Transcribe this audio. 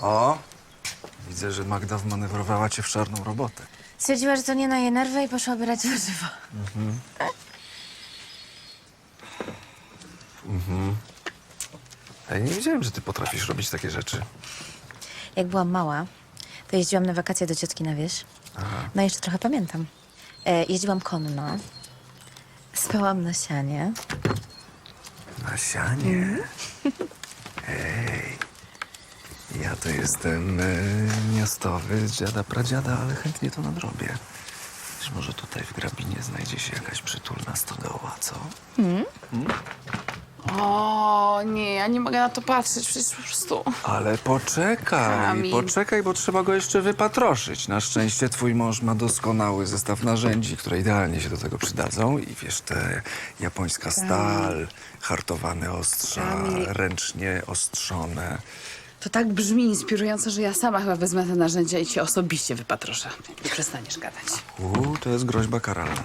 O, widzę, że Magda wmanewrowała cię w czarną robotę. Stwierdziła, że to nie na jej nerwy i poszła obierać warzywo. Ja nie wiedziałem, że ty potrafisz robić takie rzeczy. Jak byłam mała, to jeździłam na wakacje do ciotki na wieś. No jeszcze trochę pamiętam. E, jeździłam konno. Spałam na sianie. Na sianie. Ej. To jestem e, miastowy z dziada pradziada, ale chętnie to nadrobię. Wiesz, może tutaj w grabinie znajdzie się jakaś przytulna stodoła, co? O, nie, ja nie mogę na to patrzeć, przecież po prostu... Ale poczekaj, Kamil. poczekaj, bo trzeba go jeszcze wypatroszyć. Na szczęście twój mąż ma doskonały zestaw narzędzi, które idealnie się do tego przydadzą. I wiesz, te japońska stal, hartowane ostrza, Kamil. ręcznie ostrzone. To tak brzmi inspirująco, że ja sama chyba wezmę te narzędzia i cię osobiście wypatroszę. Nie przestaniesz gadać. Uuu, to jest groźba karalna.